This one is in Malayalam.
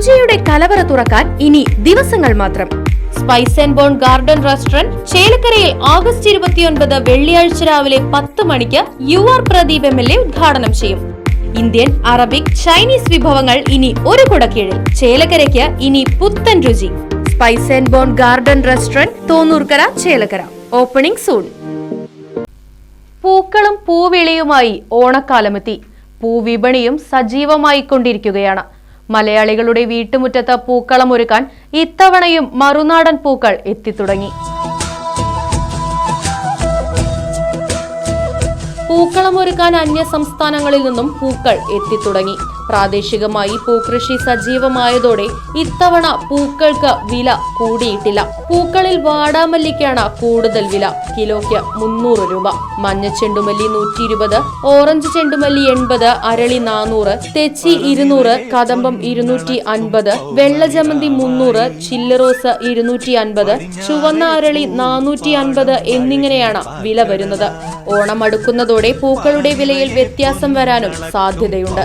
രുചിയുടെ കലവറ തുറക്കാൻ ഇനി ദിവസങ്ങൾ മാത്രം. Spice and bone garden restaurant ചേലക്കരയിൽ ഓഗസ്റ്റ് ഇരുപത്തിയൊൻപത് വെള്ളിയാഴ്ച രാവിലെ പത്ത് മണിക്ക് U R Pradeep M L A ഉദ്ഘാടനം ചെയ്യും. ഇന്ത്യൻ അറബിക് ചൈനീസ് വിഭവങ്ങൾ ഇനി ഒരു കുടക്കീഴിൽ. ചേലക്കരയ്ക്ക് ഇനി പുത്തൻ രുചി. Spice and bone garden restaurant Thonnurkara Chelakkara. Opening soon പൂക്കളും പൂവിളിയുമായി ഓണക്കാലമെത്തി. പൂവിപണിയും സജീവമായി കൊണ്ടിരിക്കുകയാണ് മലയാളികളുടെ വീട്ടുമുറ്റത്ത് പൂക്കളമൊരുക്കാൻ ഇത്തവണയും മറുനാടൻ പൂക്കൾ എത്തിത്തുടങ്ങി. പൂക്കളമൊരുക്കാൻ അന്യ സംസ്ഥാനങ്ങളിൽ നിന്നും പൂക്കൾ എത്തിത്തുടങ്ങി. പ്രാദേശികമായി പൂക്കൃഷി സജീവമായതോടെ ഇത്തവണ പൂക്കൾക്ക് വില കൂടിയിട്ടില്ല. പൂക്കളിൽ വാടാമല്ലിക്കാണ് കൂടുതൽ വില. കിലോയ്ക്ക് മുന്നൂറ് രൂപ. മഞ്ഞ ചെണ്ടുമല്ലി നൂറ്റി ഇരുപത് ഓറഞ്ച് ചെണ്ടുമല്ലി എൺപത് അരളി നാനൂറ് തെച്ചി ഇരുന്നൂറ് കദമ്പം ഇരുന്നൂറ്റി അൻപത് വെള്ളജമന്തി മുന്നൂറ് ചില്ലറോസ് ഇരുന്നൂറ്റി അൻപത് ചുവന്ന അരളി നാനൂറ്റി അൻപത് എന്നിങ്ങനെയാണ് വില വരുന്നത്. ഓണം അടുക്കുന്നതോടെ പൂക്കളുടെ വിലയിൽ വ്യത്യാസം വരാനും സാധ്യതയുണ്ട്.